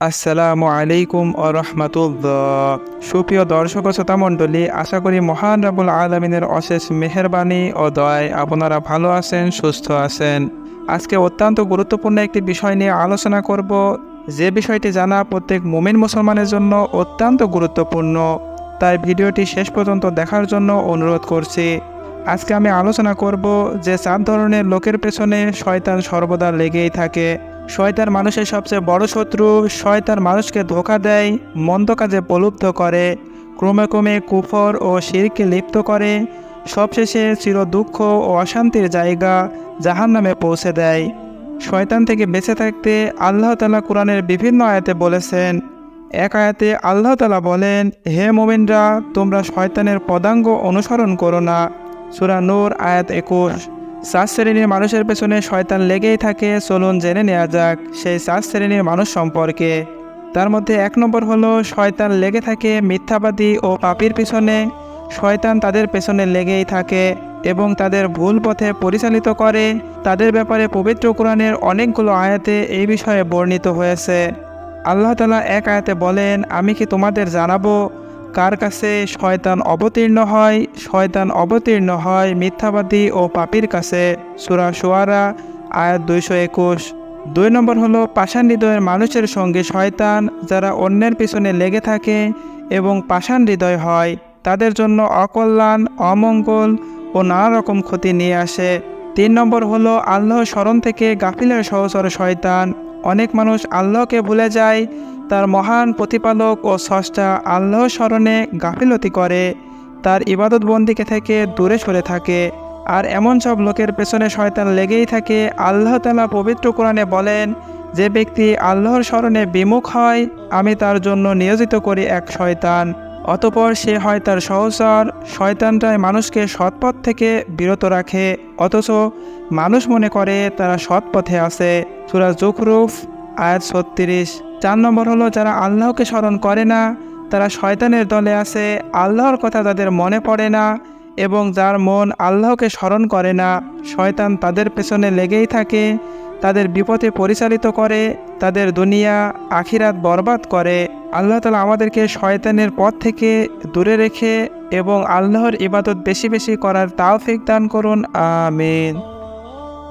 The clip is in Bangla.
আসসালামু আলাইকুম ও রহমাতুল্লাহ। সুপ্রিয় দর্শক শ্রোতা মণ্ডলী, আশা করি মহান রাবুল আলমিনের অশেষ মেহরবানি ও দয় আপনারা ভালো আছেন, সুস্থ আছেন। আজকে অত্যন্ত গুরুত্বপূর্ণ একটি বিষয় নিয়ে আলোচনা করব। যে বিষয়টি জানা প্রত্যেক মুমিন মুসলমানের জন্য অত্যন্ত গুরুত্বপূর্ণ, তাই ভিডিওটি শেষ পর্যন্ত দেখার জন্য অনুরোধ করছি। আজকে আমি আলোচনা করব যে চার ধরনের লোকের পেছনে শয়তান সর্বদা লেগেই থাকে। শয়তান মানুষের সবচেয়ে বড় শত্রু, শয়তান মানুষকে ধোকা দেয়, মন্দ কাজে প্রলুব্ধ করে, ক্রমে ক্রমে কুফর ও শিরকে লিপ্ত করে, সবশেষে চির দুঃখ ও অশান্তির জায়গা জাহান নামে পৌঁছে দেয়। শয়তান থেকে বেঁচে থাকতে আল্লাহ তালা কোরআনের বিভিন্ন আয়াতে বলেছেন, এক আয়াতে আল্লাহ তালা বলেন, হে মোমিনরা, তোমরা শয়তানের পদাঙ্গ অনুসরণ করো না। সুরা আয়াত একুশ। চার শ্রেণির মানুষের পেছনে শয়তান লেগেই থাকে, চলুন জেনে নেওয়া যাক সেই সাত শ্রেণির মানুষ সম্পর্কে। তার মধ্যে এক নম্বর হলো, শয়তান লেগে থাকে মিথ্যাবাদী ও পাপির পিছনে। শয়তান তাদের পেছনে লেগেই থাকে এবং তাদের ভুল পথে পরিচালিত করে। তাদের ব্যাপারে পবিত্র কোরআনের অনেকগুলো আয়াতে এই বিষয়ে বর্ণিত হয়েছে। আল্লাহ তালা এক আয়াতে বলেন, আমি কি তোমাদের জানাব কার কাছে শয়তান অবতীর্ণ হয়, শয়তান অবতীর্ণ হয় মিথ্যাবাদী ও পাপির কাছে। সুরা সোয়ারা আয়াত দুইশো একুশ। দুই নম্বর হলো পাষাণ হৃদয়ের মানুষের সঙ্গে শয়তান, যারা অন্যের পিছনে লেগে থাকে এবং পাষাণ হৃদয় হয়, তাদের জন্য অকল্যাণ, অমঙ্গল ও নানা রকম ক্ষতি নিয়ে আসে। তিন নম্বর হলো আল্লাহ স্মরণ থেকে গাফিলের সহচর শয়তান। অনেক মানুষ আল্লাহকে ভুলে যায় তার মহান প্রতিপালক ও স্রষ্টা আল্লাহ স্মরণে গাফিলতি করে। তার ইবাদত বন্দিকে থেকে দূরে সরে থাকে। আর এমন সব লোকের পেছনে শয়তান লেগেই থাকে। আল্লাহ তালা পবিত্র কোরআনে বলেন, যে ব্যক্তি আল্লাহর স্মরণে বিমুখ হয়, আমি তার জন্য নিয়োজিত করি এক শয়তান। অতপর সে হয় তার সহচর। শয়তানটাই মানুষকে সৎপথ থেকে বিরত রাখে। অথচ মানুষ মনে করে তারা সৎ পথে আছে। সুরা জুখরুফ, আয়াত ছত্রিশ। চার নম্বর হলো, যারা আল্লাহকে স্মরণ করে না, তারা শয়তানের দলে আছে, আল্লাহর কথা তাদের মনে পড়ে না এবং যার মন আল্লাহকে স্মরণ করে না, শয়তান তাদের পেছনে লেগেই থাকে, তাদের বিপথে পরিচালিত করে, তাদের দুনিয়া, আখিরাত বরবাদ করে। আল্লাহ তালা আমাদেরকে শয়তানের পথ থেকে দূরে রেখে এবং আল্লাহর ইবাদত বেশি বেশি করার তাওফিক দান করুন, আমিন।